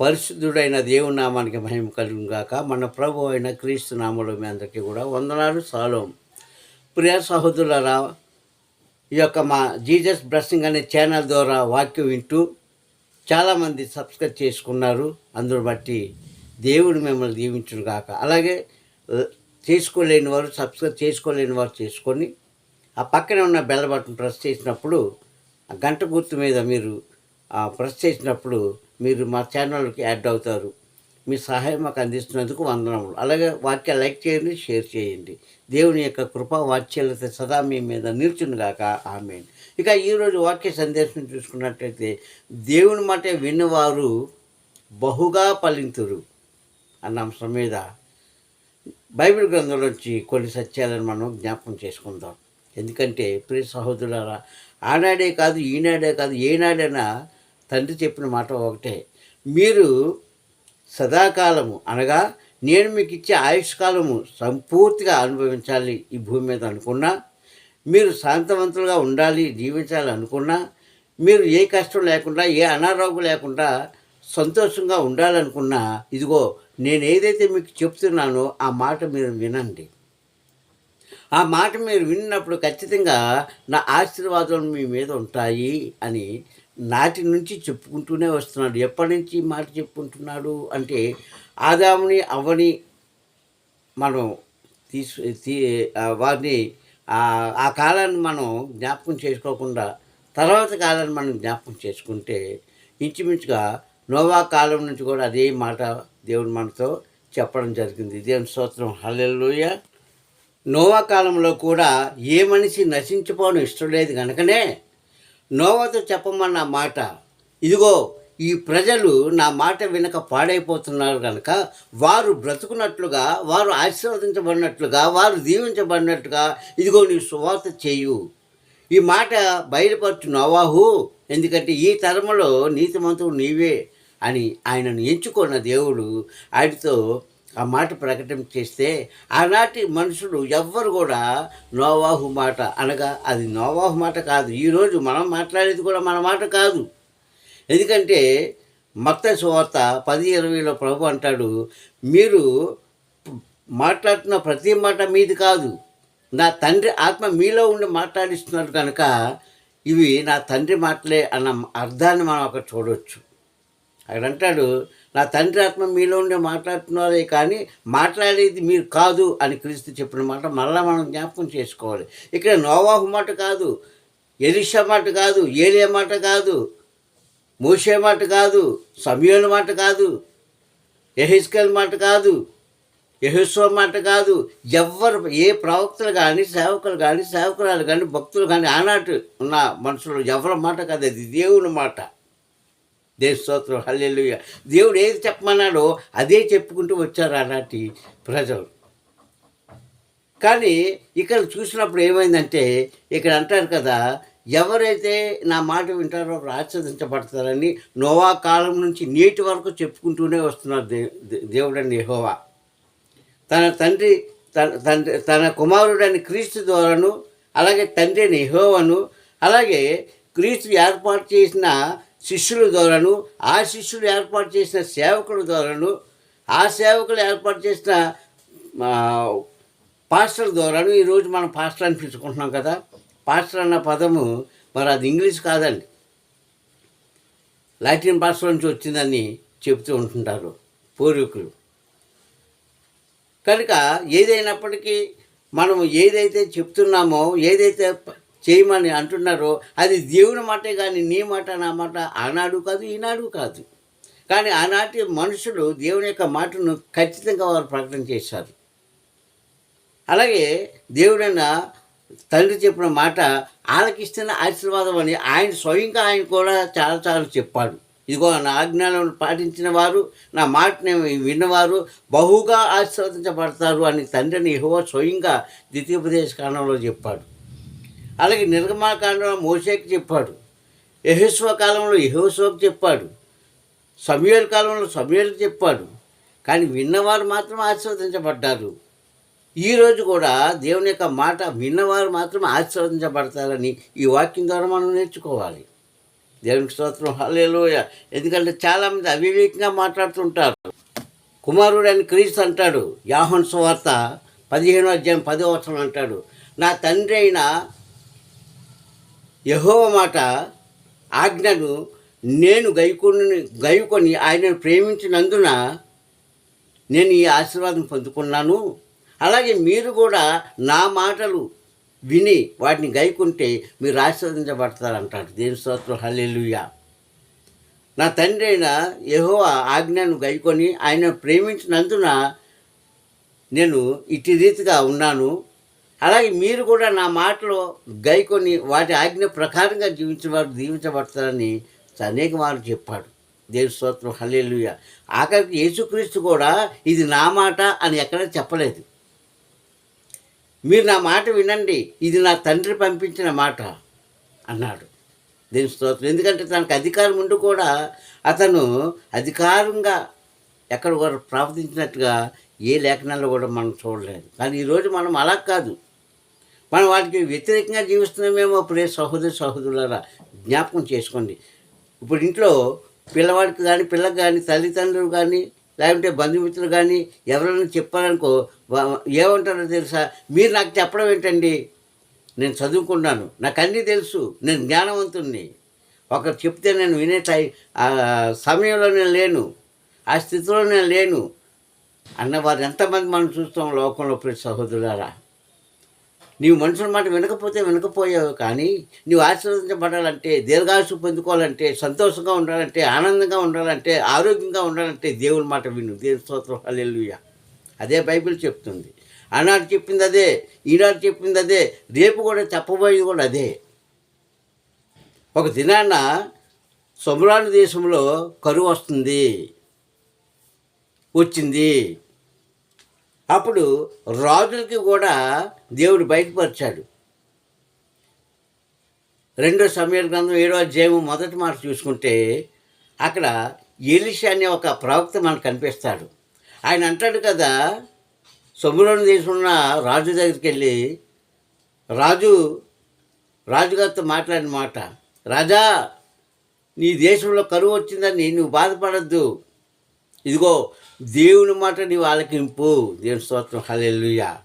పరిశుద్ధుడైన దేవుని నామానికి మహిమ కలుగును గాక. మన ప్రభు అయిన క్రీస్తు నామలు మీ అందరికీ కూడా వందనాలు సాలోం. ప్రియ సహోదరులరా ఈ యొక్క మా జీజస్ బ్లెస్సింగ్ అనే ఛానల్ ద్వారా వాక్యం వింటూ చాలామంది సబ్స్క్రైబ్ చేసుకున్నారు. అందును బట్టి దేవుడు మిమ్మల్ని దీవించును గాక. అలాగే చేసుకోలేని వారు సబ్స్క్రైబ్ చేసుకోలేని వారు చేసుకొని ఆ పక్కనే ఉన్న బెల్ బటన్ ప్రెస్ చేసినప్పుడు ఆ గంట గుర్తు మీద మీరు ప్రెస్ చేసినప్పుడు మీరు మా ఛానల్కి యాడ్ అవుతారు. మీ సహాయం మాకు అందిస్తున్నందుకు వందనములు. అలాగే వాక్య లైక్ చేయండి షేర్ చేయండి. దేవుని యొక్క కృప వాత్సల్యత సదా మీ మీద నిల్చునుగాక ఆమె ఇక ఈరోజు వాక్య సందేశం చూసుకున్నట్లయితే దేవుని మాట విన్నవారు బహుగా ఫలింతురు అన్న అంశం మీద బైబిల్ గ్రంథంలోంచి కొన్ని సత్యాలను మనం జ్ఞాపకం చేసుకుందాం. ఎందుకంటే ప్రియ సహోదరులారా ఆనాడే కాదు ఈనాడే కాదు ఏనాడైనా తండ్రి చెప్పిన మాట ఒకటే. మీరు సదాకాలము అనగా నేను మీకు ఇచ్చే ఆయుష్కాలము సంపూర్తిగా అనుభవించాలి ఈ భూమి మీద అనుకున్నా మీరు శాంతవంతులుగా ఉండాలి జీవించాలి అనుకున్నా మీరు ఏ కష్టం లేకుండా ఏ అనారోగ్యం లేకుండా సంతోషంగా ఉండాలనుకున్నా ఇదిగో నేను ఏదైతే మీకు చెప్తున్నానో ఆ మాట మీరు వినండి. ఆ మాట మీరు విన్నప్పుడు ఖచ్చితంగా నా ఆశీర్వాదాలు మీ మీద ఉంటాయి అని నాటి నుంచి చెప్పుకుంటూనే వస్తున్నాడు. ఎప్పటి నుంచి మాట చెప్పుకుంటున్నాడు అంటే ఆదాముని అవ్వని మనం తీసు తీ వారిని ఆ- ఆ కాలాన్ని మనం జ్ఞాపకం చేసుకోకుండా తర్వాత కాలాన్ని మనం జ్ఞాపకం చేసుకుంటే ఇంచుమించుగా నోవా కాలం నుంచి కూడా అదే మాట దేవుడు మనతో చెప్పడం జరిగింది. దేవుని స్తోత్రం. హల్లెలూయ. నోవా కాలంలో కూడా ఏ మనిషి నశించిపోవడం ఇష్టం లేదు కనుకనే నోవతో చెప్పమన్న మాట. ఇదిగో ఈ ప్రజలు నా మాట వినక పాడైపోతున్నారు కనుక వారు బ్రతుకున్నట్లుగా వారు ఆశీర్వదించబడినట్లుగా వారు దీవించబడినట్లుగా ఇదిగో నీ సువార్త చేయు. ఈ మాట బయలుపరచు నోవాహు ఎందుకంటే ఈ తరములో నీతిమంతుడు నీవే అని ఆయనను ఎంచుకున్న దేవుడు ఆయనతో ఆ మాట ప్రకటన చేస్తే ఆనాటి మనుషులు ఎవ్వరు కూడా నోవాహు మాట అనగా అది నోవాహు మాట కాదు. ఈరోజు మనం మాట్లాడేది కూడా మన మాట కాదు. ఎందుకంటే మత్త సువార్త పది ఇరవైలో ప్రభు అంటాడు మీరు మాట్లాడుతున్న ప్రతి మాట మీది కాదు. నా తండ్రి ఆత్మ మీలో ఉండి మాట్లాడిస్తున్నారు కనుక ఇవి నా తండ్రి మాటలే అన్న అర్థాన్ని మనం అక్కడ చూడవచ్చు అక్కడ అంటాడు నా తండ్రి ఆత్మ మీలో ఉండే మాట్లాడుతున్నారే కానీ మాట్లాడేది మీరు కాదు అని క్రీస్తు చెప్పిన మాట మళ్ళీ మనం జ్ఞాపకం చేసుకోవాలి. ఇక్కడ నోవాహు మాట కాదు ఎలిషా మాట కాదు ఏలియా మాట కాదు మోషే మాట కాదు సమయోల మాట కాదు ఎహిస్కల్ మాట కాదు యహోస్వ మాట కాదు. ఎవ్వరు ఏ ప్రవక్తలు కానీ సేవకులు కానీ సేవకురాలు కానీ భక్తులు కానీ ఆనాటి ఉన్న మనుషులు ఎవరి మాట కాదు అది దేవుని మాట. దేవస్తోత్రం స్తోత్రం దేవుడు ఏది చెప్పమన్నాడో అదే చెప్పుకుంటూ వచ్చారు ఆనాటి ప్రజలు. కానీ ఇక్కడ చూసినప్పుడు ఏమైందంటే ఇక్కడ అంటారు కదా ఎవరైతే నా మాట వింటారో వారు నోవా కాలం నుంచి నేటి వరకు చెప్పుకుంటూనే వస్తున్నారు దే దేవుడని యహోవా. తన తండ్రి తన తండ్రి తన కుమారుడని క్రీస్తు ద్వారాను అలాగే తండ్రి యహోవను అలాగే క్రీస్తు ఏర్పాటు చేసిన శిష్యుల ద్వారాను ఆ శిష్యులు ఏర్పాటు చేసిన సేవకుల ద్వారాను ఆ సేవకులు ఏర్పాటు చేసిన పాస్టర్ ద్వారాను ఈరోజు మనం పాస్టర్ అని పిలుచుకుంటున్నాం కదా. పాస్టర్ అన్న పదము మరి అది ఇంగ్లీష్ కాదండి. లాటిన్ భాష నుంచి వచ్చిందని చెబుతూ ఉంటుంటారు పూర్వీకులు. కనుక ఏదైనప్పటికీ మనం ఏదైతే చెప్తున్నామో ఏదైతే చేయమని అంటున్నారో అది దేవుని మాటే కానీ నీ మాట నా మాట ఆనాడు కాదు ఈనాడు కాదు. కానీ ఆనాటి మనుషులు దేవుని యొక్క మాటను ఖచ్చితంగా వారు ప్రకటన చేశారు. అలాగే దేవుడైన తండ్రి చెప్పిన మాట ఆలకిస్తున్న ఆశీర్వాదం అని ఆయన స్వయంగా ఆయన కూడా చాలా చాలా చెప్పాడు. ఇదిగో నా ఆజ్ఞలను పాటించిన వారు నా మాటని విన్నవారు బహుగా ఆశీర్వదించబడతారు అని తండ్రిని యెహోవా స్వయంగా ద్వితీయోపదేశ కాలంలో చెప్పాడు. అలాగే నిర్గమాకాండంలో మోసేకి చెప్పాడు. యహోస్వ కాలంలో యహోస్వకు చెప్పాడు. సమయల్ కాలంలో సమయల్కి చెప్పాడు. కానీ విన్నవారు మాత్రం ఆశీర్వదించబడ్డారు. ఈరోజు కూడా దేవుని యొక్క మాట విన్నవారు మాత్రం ఆశీర్వదించబడతారని ఈ వాక్యం ద్వారా మనం నేర్చుకోవాలి. దేవునికి స్తోత్రం. హలేలోయ ఎందుకంటే చాలామంది అవివేకంగా మాట్లాడుతుంటారు. కుమారుడు అని క్రీస్తు అంటాడు. యాహన్ సువార్త పదిహేను అధ్యాయం పదో వచనం అంటాడు. నా తండ్రి అయిన యహోవ మాట ఆజ్ఞను నేను గైకొని గైకొని ఆయనను ప్రేమించినందున నేను ఈ ఆశీర్వాదం పొందుకున్నాను. అలాగే మీరు కూడా నా మాటలు విని వాటిని గైకుంటే మీరు ఆశీర్వదించబడతారంటాడు. దేని స్తోత్రం. హల్లెలుయా. నా తండ్రి అయిన యహో ఆజ్ఞను గైకొని ఆయన ప్రేమించినందున నేను ఇటు రీతిగా ఉన్నాను. అలాగే మీరు కూడా నా మాటలు గైకొని వాటి ఆజ్ఞ ప్రకారంగా జీవించిన వారు దీవించబడతారని అనేక మార్లు చెప్పాడు దేవి స్తోత్రం హల్లెలూయ. ఆఖరికి యేసుక్రీస్తు కూడా ఇది నా మాట అని ఎక్కడ చెప్పలేదు. మీరు నా మాట వినండి ఇది నా తండ్రి పంపించిన మాట అన్నాడు. దేని స్తోత్రం. ఎందుకంటే తనకు అధికారం ఉండి కూడా అతను అధికారంగా ఎక్కడ కూడా ప్రవర్తించినట్టుగా ఏ లేఖనాల్లో కూడా మనం చూడలేదు. కానీ ఈరోజు మనం అలా కాదు. మనం వాటికి వ్యతిరేకంగా జీవిస్తున్నామేమో ప్రియ సహోదరి సహోదరులరా జ్ఞాపకం చేసుకోండి. ఇప్పుడు ఇంట్లో పిల్లవాడికి కానీ పిల్లకి కానీ తల్లిదండ్రులు కానీ లేకుంటే బంధుమిత్రులు కానీ ఎవరైనా చెప్పారనుకో ఏమంటారో తెలుసా? మీరు నాకు చెప్పడం ఏంటండి? నేను చదువుకున్నాను నాకు అన్నీ తెలుసు. నేను జ్ఞానవంతుణ్ణి. ఒకరు చెప్తే నేను వినే టై ఆ సమయంలో నేను లేను. ఆ స్థితిలో నేను లేను. అన్న వారు ఎంతమంది మనం చూస్తాం లోకంలో ప్రతి సహోదరులారా? నీవు మనుషుల మాట వినకపోతే వినకపోయావు కానీ నీవు ఆశీర్వదించబడాలంటే దీర్ఘాసు పొందుకోవాలంటే సంతోషంగా ఉండాలంటే ఆనందంగా ఉండాలంటే ఆరోగ్యంగా ఉండాలంటే దేవుని మాట విను. దేవుని స్తోత్రం. హల్లెలూయా. అదే బైబిల్ చెప్తుంది. ఆనాడు చెప్పింది అదే ఈనాడు చెప్పింది అదే రేపు కూడా చెప్పబోయేది కూడా అదే. ఒక దినాన సొమరాను దేశంలో కరువు వస్తుంది వచ్చింది. అప్పుడు రాజులకి కూడా దేవుడు బయటపరిచాడు. రెండో సమయాల గ్రంథం ఏడో అధ్యాయం మొదటి మాట చూసుకుంటే అక్కడ ఎలిష అనే ఒక ప్రవక్త మనకు కనిపిస్తాడు. ఆయన అంటాడు కదా సొమ్ములను తీసుకున్న రాజు దగ్గరికి వెళ్ళి రాజు రాజుగారితో మాట్లాడిన మాట రాజా నీ దేశంలో కరువు వచ్చిందని నువ్వు బాధపడద్దు. ఇదిగో దేవుని మాట నీవు ఆలకింపు దేవుని స్తోత్రం. హలెల్లుయా.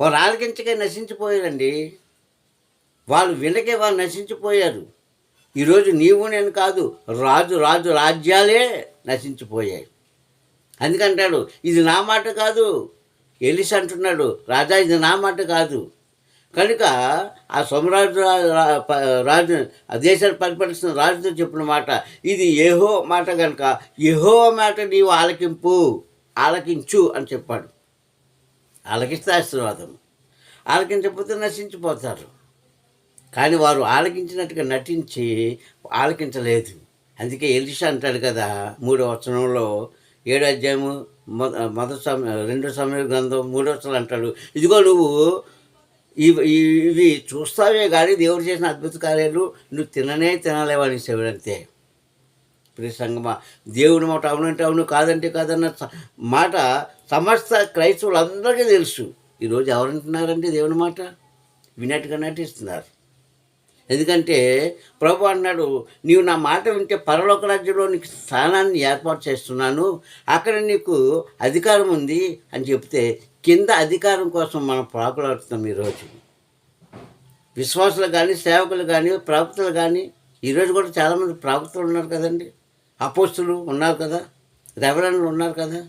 వారు ఆలకించగా నశించిపోయారండి. వాళ్ళు వినకే వాళ్ళు నశించిపోయారు. ఈరోజు నీవు నేను కాదు రాజు రాజు రాజ్యాలే నశించిపోయాయి. అందుకంటాడు ఇది నా మాట కాదు. ఎలిసి అంటున్నాడు రాజా ఇది నా మాట కాదు. కనుక ఆ సోమరాజు రాజు ఆ దేశాన్ని పరిపాలిస్తున్న రాజుతో చెప్పిన మాట ఇది ఏహో మాట కనుక ఏహో మాట నీవు ఆలకింపు ఆలకించు అని చెప్పాడు. ఆలకిస్తే ఆశీర్వాదం. ఆలకించకపోతే నశించిపోతారు. కానీ వారు ఆలకించినట్టుగా నటించి ఆలకించలేదు. అందుకే ఎలిషా అంటాడు కదా మూడో వచనంలో ఏడో అధ్యాయము మొదటి సమయం రెండో సమయ గ్రంథం మూడో వచనం అంటాడు ఇదిగో నువ్వు ఇవి ఇవి చూస్తావే కానీ దేవుడు చేసిన అద్భుత కార్యాలు నువ్వు తిననే తినలేవని చెవిడంతే ప్రియ సంగమా దేవుని మాట అవునంటే అవును కాదంటే కాదన్న మాట సమస్త క్రైస్తవులందరికీ తెలుసు. ఈరోజు ఎవరంటున్నారంటే దేవుని మాట? వినట్టుగా నటిస్తున్నారు. ఎందుకంటే ప్రభు అన్నాడు నీవు నా మాట వింటే పరలోక రాజ్యంలో నీకు స్థానాన్ని ఏర్పాటు చేస్తున్నాను. అక్కడ నీకు అధికారం ఉంది అని చెప్తే కింద అధికారం కోసం మనం ప్రాకులాడుతున్నాం ఈరోజు. విశ్వాసులు కానీ సేవకులు కానీ ప్రవక్తలు కానీ ఈరోజు కూడా చాలామంది ప్రవక్తలు ఉన్నారు కదండి. అపోస్తులు ఉన్నారు కదా రెవరెన్లు ఉన్నారు కదా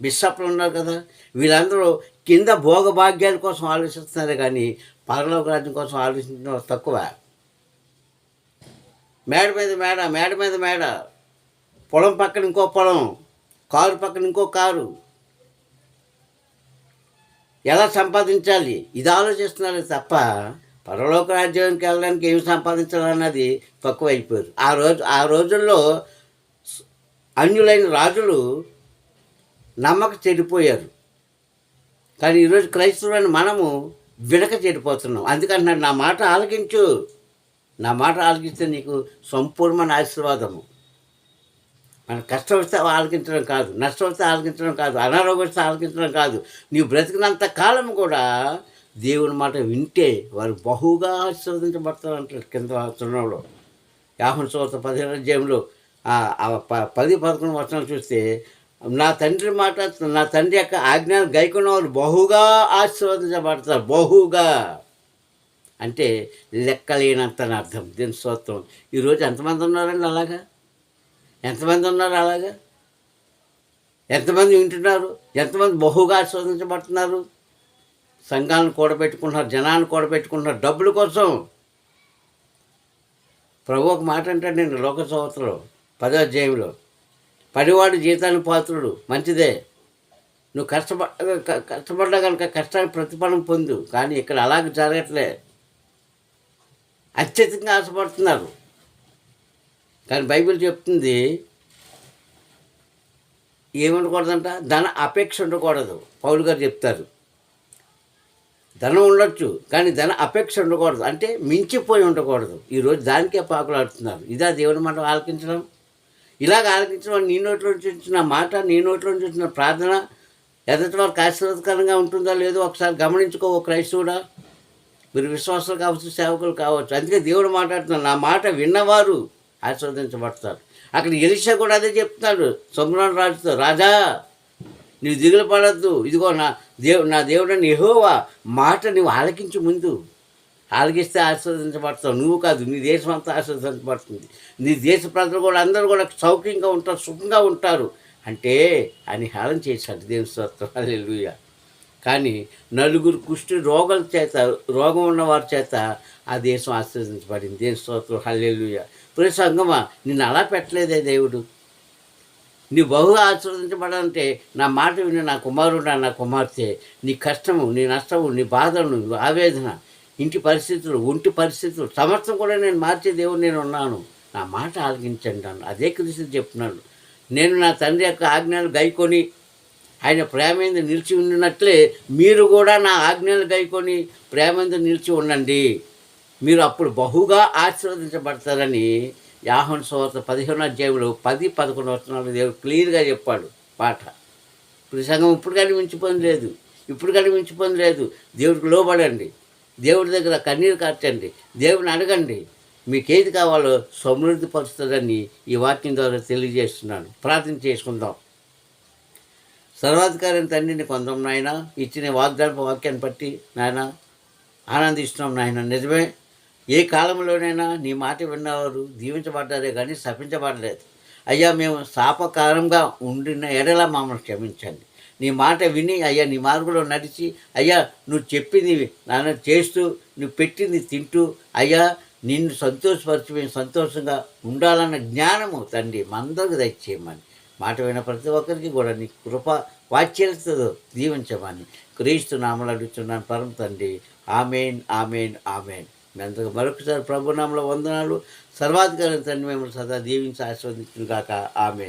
బిషప్లు ఉన్నారు కదా. వీళ్ళందరూ కింద భోగభాగ్యాల కోసం ఆలోచిస్తున్నారు కానీ పరలోక రాజ్యం కోసం ఆలోచించడం తక్కువ. మేడ మీద మేడ మేడ మీద మేడ. పొలం పక్కన ఇంకో పొలం కారు పక్కన ఇంకో కారు. ఎలా సంపాదించాలి? ఇది ఆలోచిస్తున్నారు తప్ప పరలోక రాజ్యానికి వెళ్ళడానికి ఏమి సంపాదించాలన్నది తక్కువ అయిపోయారు ఆ రోజు ఆ రోజుల్లో అన్యులైన రాజులు నమ్మక చెడిపోయారు. కానీ ఈరోజు క్రైస్తవులను మనము విడక చెడిపోతున్నాం. అందుకంటున్నాడు నా మాట ఆలకించు. నా మాట ఆలకిస్తే నీకు సంపూర్ణమైన ఆశీర్వాదము. మన కష్టం వస్తే ఆలకించడం కాదు నష్టం వస్తే ఆలకించడం కాదు అనారోగ్యం వస్తే ఆలకించడం కాదు. నీవు బ్రతికినంత కాలం కూడా దేవుని మాట వింటే వారు బహుగా ఆశీర్వదించబడతారు అంటారు కింద తృణంలో యాహన్ సోత పదిహేను అధ్యాయంలో ప- పది పదకొండు వర్షాలు చూస్తే నా తండ్రి మాట నా తండ్రి యొక్క ఆజ్ఞాలు గైకున్న వాళ్ళు బహుగా ఆశీర్వదించబడతారు బహుగా. అంటే లెక్కలేనంత అని అర్థం దీని స్తోత్రం ఈరోజు ఎంతమంది ఉన్నారండి అలాగా? ఎంతమంది ఉన్నారు అలాగా? ఎంతమంది వింటున్నారు? ఎంతమంది బహుగా ఆస్వాదించబడుతున్నారు? సంఘాలను కూడబెట్టుకుంటున్నారు జనాన్ని కూడబెట్టుకుంటున్నారు డబ్బుల కోసం. ప్రభు ఒక మాట అంటాడు నేను లోక సంవత్సరం పదో అధ్యాయంలో. పనివాడు జీతాన్ని పాత్రుడు మంచిదే. నువ్వు కష్టపడ క- కష్టపడ్డా కనుక కష్టానికి ప్రతిఫలం పొందు కానీ ఇక్కడ అలాగే జరగట్లే. అత్యధికంగా ఆశపడుతున్నారు. కానీ బైబిల్ చెప్తుంది ఏముండకూడదంట ధన అపేక్ష ఉండకూడదు. పౌలు గారు చెప్తారు. ధనం ఉండొచ్చు కానీ ధన అపేక్ష ఉండకూడదు. అంటే మించిపోయి ఉండకూడదు. ఈరోజు దానికే పాకులాడుతున్నారు ఇదా దేవుని మాట ఆలకించడం? ఇలాగ ఆలకించడం నీ నోట్లో నుంచి వచ్చిన మాట నీ నోట్లో నుంచి వచ్చిన ప్రార్థన ఎదటి వారికి ఆశీర్వాదకరంగా ఉంటుందో లేదో ఒకసారి గమనించుకో క్రైస్తవుడా. మీరు విశ్వాసాలు కావచ్చు సేవకులు కావచ్చు. అందుకే దేవుడు మాట్లాడుతున్నారు నా మాట విన్నవారు ఆశీర్వదించబడతారు అక్కడ ఎలిషా కూడా అదే చెప్తాడు. సొమ్రాన్ రాజుతో రాజా నీవు దిగులు పడద్దు. ఇదిగో నా దేవు నా దేవుడని ఎహోవా మాట నువ్వు ఆలకించు ముందు. ఆలకిస్తే ఆశీర్వదించబడతావు నువ్వు కాదు నీ దేశం అంతా ఆశీర్వదించబడుతుంది నీ దేశ ప్రజలు కూడా అందరూ కూడా సౌఖ్యంగా ఉంటారు సుఖంగా ఉంటారు. అంటే అని హేళన చేశాడు దేవుని స్తోత్రం. కానీ నలుగురు కుష్టి రోగుల చేత రోగం ఉన్న వారి చేత ఆ దేశం ఆశీర్వదించబడింది దేని స్తోత్రం. హల్లెలూయ. ప్రియ సంగమా నిన్ను అలా పెట్టలేదే దేవుడు? నీ బహు ఆశీర్వదించబడాలంటే నా మాట విని నా కుమారుడు నా కుమార్తె నీ కష్టము నీ నష్టము నీ బాధను ఆవేదన ఇంటి పరిస్థితులు ఒంటి పరిస్థితులు సమస్తం కూడా నేను మార్చే దేవుడు నేను ఉన్నాను నా మాట ఆలకించండి అన్న అదే క్రీస్తు చెప్తున్నాడు. నేను నా తండ్రి యొక్క ఆజ్ఞలు గైకొని ఆయన ప్రేమేందు నిలిచి ఉన్నట్లే మీరు కూడా నా ఆజ్ఞలు గైకొని ప్రేమేందు నిలిచి ఉండండి. మీరు అప్పుడు బహుగా ఆశీర్వదించబడతారని యాహన్ సోత పదిహేను అధ్యాయంలో పది పదకొండు వచనాలు దేవుడు క్లియర్గా చెప్పాడు పాట ఇప్పుడు సంఘం ఇప్పుడు కానీ మించిపోయింది లేదు. ఇప్పుడు కానీ మించిపోయింది లేదు. దేవుడికి లోబడండి. దేవుడి దగ్గర కన్నీరు కార్చండి. దేవుడిని అడగండి. మీకు ఏది కావాలో సమృద్ధి పరుస్తుందని ఈ వాక్యం ద్వారా తెలియజేస్తున్నాను. ప్రార్థన చేసుకుందాం. సర్వాధికారిని తండ్రిని కొందాం నాయన. ఇచ్చిన వాగ్దాన వాక్యాన్ని బట్టి నాయన ఆనందిస్తున్నాం నాయన. నిజమే. ఏ కాలంలోనైనా నీ మాట విన్నవారు దీవించబడ్డారే కానీ శపించబడలేదు. అయ్యా మేము శాపకారంగా ఉండిన ఎడల మమ్మల్ని క్షమించండి. నీ మాట విని అయ్యా నీ మార్గంలో నడిచి అయ్యా నువ్వు చెప్పింది నాన్న చేస్తూ నువ్వు పెట్టింది తింటూ అయ్యా నిన్ను సంతోషపరిచి మేము సంతోషంగా ఉండాలన్న జ్ఞానము తండ్రి మందరికి దయచేయమని. మాట విన ప్రతి ఒక్కరికి కూడా నీ కృప వాచ్యలతో దీవించమని. క్రీస్తు నామలు అడుగుతున్నాను పరం తండ్రి. Amen amen amen. మెంతకు మరొకసారి ప్రభునామల వందనాలు. సర్వాధికారి తండ్రి మిమ్మల్ని సదా దీవించి ఆస్వాదించుగాక ఆమె